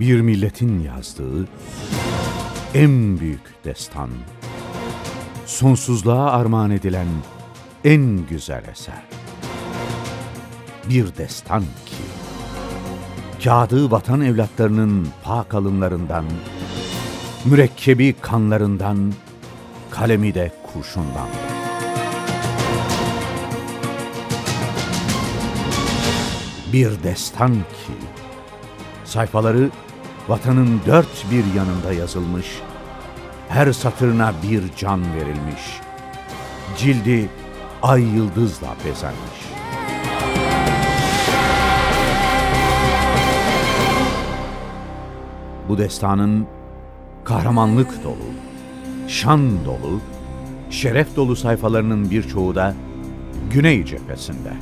Bir milletin yazdığı en büyük destan. Sonsuzluğa armağan edilen en güzel eser. Bir destan ki, kağıdı vatan evlatlarının pak alınlarından, mürekkebi kanlarından, kalemi de kurşundan. Bir destan ki, sayfaları vatanın dört bir yanında yazılmış, her satırına bir can verilmiş, cildi ay yıldızla bezenmiş. Bu destanın kahramanlık dolu, şan dolu, şeref dolu sayfalarının birçoğu da Güney cephesinde.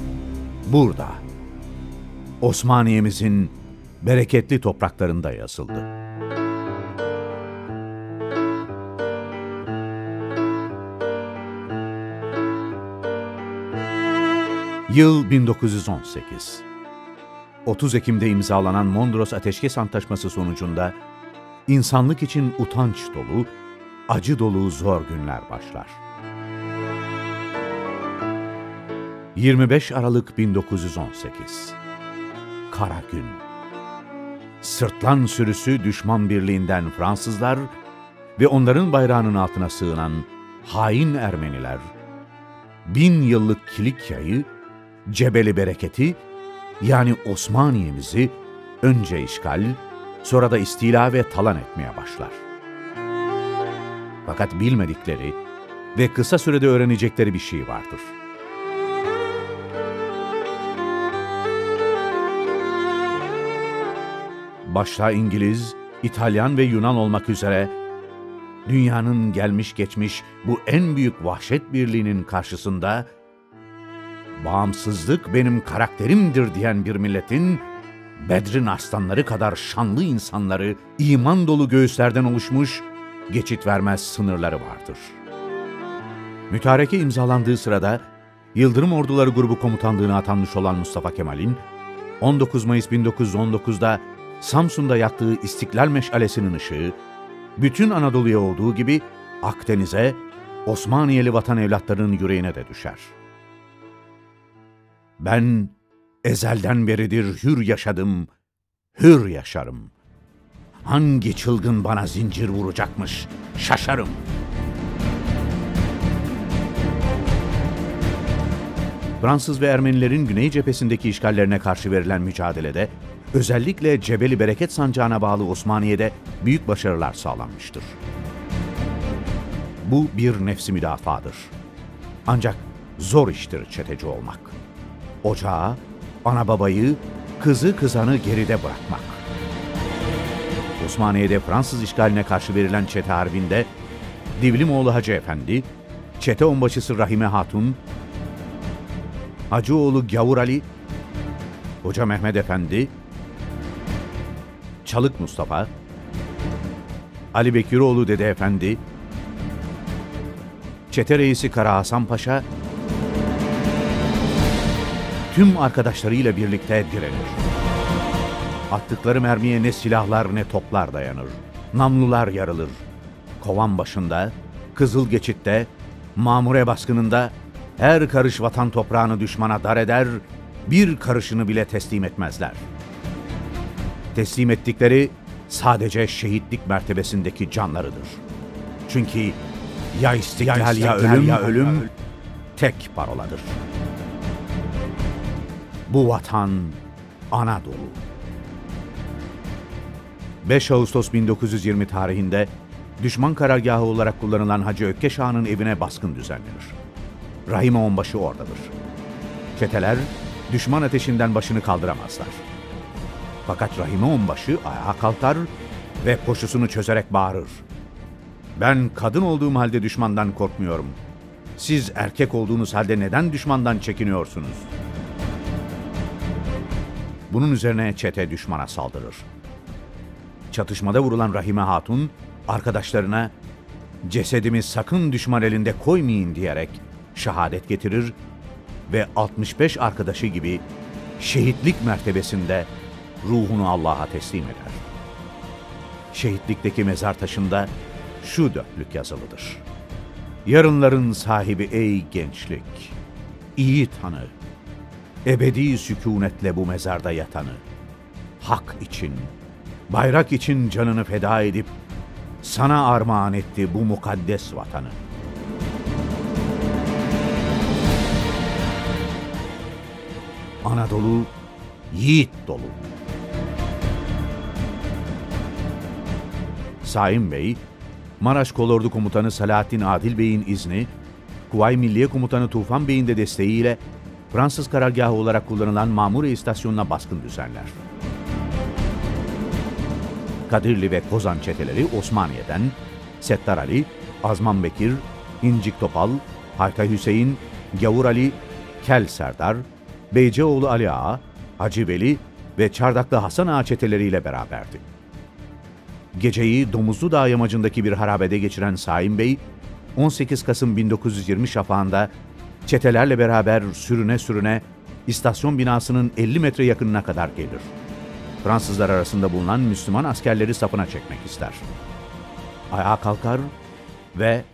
Burada, Osmaniye'mizin bereketli topraklarında yazıldı. Yıl 1918. 30 Ekim'de imzalanan Mondros Ateşkes Antlaşması sonucunda insanlık için utanç dolu, acı dolu zor günler başlar. 25 Aralık 1918 Kara Gün Sırtlan sürüsü düşman birliğinden Fransızlar ve onların bayrağının altına sığınan hain Ermeniler, bin yıllık Kilikya'yı, Cebeli Bereketi yani Osmaniye'mizi önce işgal, sonra da istila ve talan etmeye başlar. Fakat bilmedikleri ve kısa sürede öğrenecekleri bir şey vardır. Başta İngiliz, İtalyan ve Yunan olmak üzere dünyanın gelmiş geçmiş bu en büyük vahşet birliğinin karşısında bağımsızlık benim karakterimdir diyen bir milletin Bedrin aslanları kadar şanlı insanları, iman dolu göğüslerden oluşmuş, geçit vermez sınırları vardır. Mütareke imzalandığı sırada Yıldırım Orduları Grubu Komutanlığı'na atanmış olan Mustafa Kemal'in 19 Mayıs 1919'da Samsun'da yaktığı İstiklal Meşalesi'nin ışığı, bütün Anadolu'ya olduğu gibi Akdeniz'e, Osmaniyeli vatan evlatlarının yüreğine de düşer. Ben ezelden beridir hür yaşadım, hür yaşarım. Hangi çılgın bana zincir vuracakmış, şaşarım. Fransız ve Ermenilerin Güney cephesindeki işgallerine karşı verilen mücadelede, özellikle Cebeli Bereket Sancağı'na bağlı Osmaniye'de büyük başarılar sağlanmıştır. Bu bir nefsi müdafadır. Ancak zor iştir çeteci olmak. Ocağı, ana babayı, kızı kızanı geride bırakmak. Osmaniye'de Fransız işgaline karşı verilen çete harbinde Divlimoğlu Hacı Efendi, çete onbaşısı Rahime Hatun, Hacıoğlu Gavur Ali, Hoca Mehmet Efendi, Çalık Mustafa, Ali Bekiroğlu Dede Efendi, çete reisi Kara Hasan Paşa, tüm arkadaşlarıyla birlikte direnir. Attıkları mermiye ne silahlar ne toplar dayanır. Namlular yarılır. Kovan başında, Kızıl Geçit'te, Mamure baskınında her karış vatan toprağını düşmana dar eder, bir karışını bile teslim etmezler. Teslim ettikleri sadece şehitlik mertebesindeki canlarıdır. Çünkü ya istiklal ya, ya ölüm, ya ölüm tek paroladır. Bu vatan Anadolu. 5 Ağustos 1920 tarihinde düşman karargahı olarak kullanılan Hacı Ökkeş Ağa'nın evine baskın düzenlenir. Rahime Onbaşı oradadır. Çeteler düşman ateşinden başını kaldıramazlar. Fakat Rahime Onbaşı ayağa kalkar ve koşusunu çözerek bağırır. Ben kadın olduğum halde düşmandan korkmuyorum. Siz erkek olduğunuz halde neden düşmandan çekiniyorsunuz? Bunun üzerine çete düşmana saldırır. Çatışmada vurulan Rahime Hatun, arkadaşlarına cesedimi sakın düşman elinde koymayın diyerek şehadet getirir ve 65 arkadaşı gibi şehitlik mertebesinde ruhunu Allah'a teslim eder. Şehitlikteki mezar taşında şu dörtlük yazılıdır. Yarınların sahibi ey gençlik, iyi tanı, ebedi sükunetle bu mezarda yatanı, hak için, bayrak için canını feda edip, sana armağan etti bu mukaddes vatanı. Anadolu yiğit dolu. Saim Bey, Maraş Kolordu Komutanı Salahattin Adil Bey'in izni, Kuvayi Milliye Komutanı Tufan Bey'in de desteğiyle Fransız karargahı olarak kullanılan Mamure istasyonuna baskın düzenler. Kadirli ve Kozan çeteleri Osmaniye'den, Settar Ali, Azman Bekir, İncik Topal, Haytay Hüseyin, Gavur Ali, Kel Serdar, Beyceoğlu Ali Ağa, Hacı Veli ve Çardaklı Hasan Ağa çeteleriyle beraberdi. Geceyi Domuzlu Dağ yamacındaki bir harabede geçiren Saim Bey, 18 Kasım 1920 şafağında çetelerle beraber sürüne sürüne istasyon binasının 50 metre yakınına kadar gelir. Fransızlar arasında bulunan Müslüman askerleri safına çekmek ister. Ayağa kalkar ve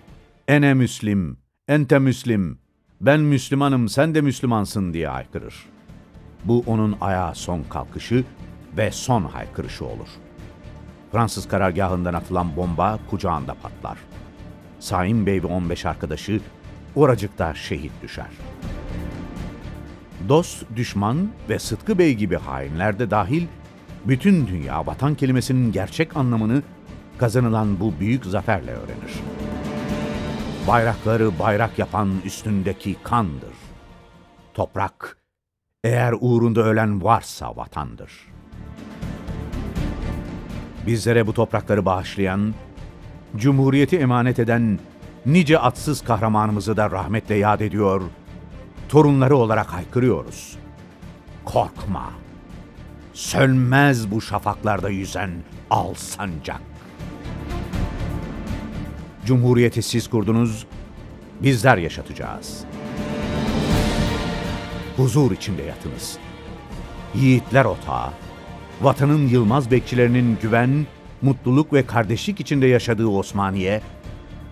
''Ene Müslim, ente Müslim, ben Müslümanım sen de Müslümansın'' diye haykırır. Bu onun ayağa son kalkışı ve son haykırışı olur. Fransız karargahından atılan bomba kucağında patlar. Saim Bey ve 15 arkadaşı oracıkta şehit düşer. Dost, düşman ve Sıtkı Bey gibi hainler de dahil bütün dünya vatan kelimesinin gerçek anlamını kazanılan bu büyük zaferle öğrenir. Bayrakları bayrak yapan üstündeki kandır. Toprak, eğer uğrunda ölen varsa vatandır. Bizlere bu toprakları bağışlayan, Cumhuriyeti emanet eden nice atsız kahramanımızı da rahmetle yad ediyor, torunları olarak haykırıyoruz. Korkma, sönmez bu şafaklarda yüzen al sancak. Cumhuriyeti siz kurdunuz, bizler yaşatacağız. Huzur içinde yatınız. Yiğitler otağı, vatanın yılmaz bekçilerinin güven, mutluluk ve kardeşlik içinde yaşadığı Osmaniye,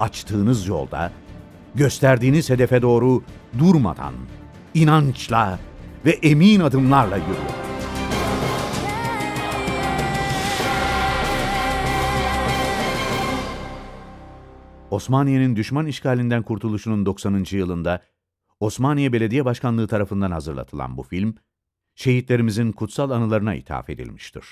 açtığınız yolda, gösterdiğiniz hedefe doğru durmadan, inançla ve emin adımlarla yürüyor. Osmaniye'nin düşman işgalinden kurtuluşunun 90. yılında Osmaniye Belediye Başkanlığı tarafından hazırlatılan bu film, şehitlerimizin kutsal anılarına ithaf edilmiştir.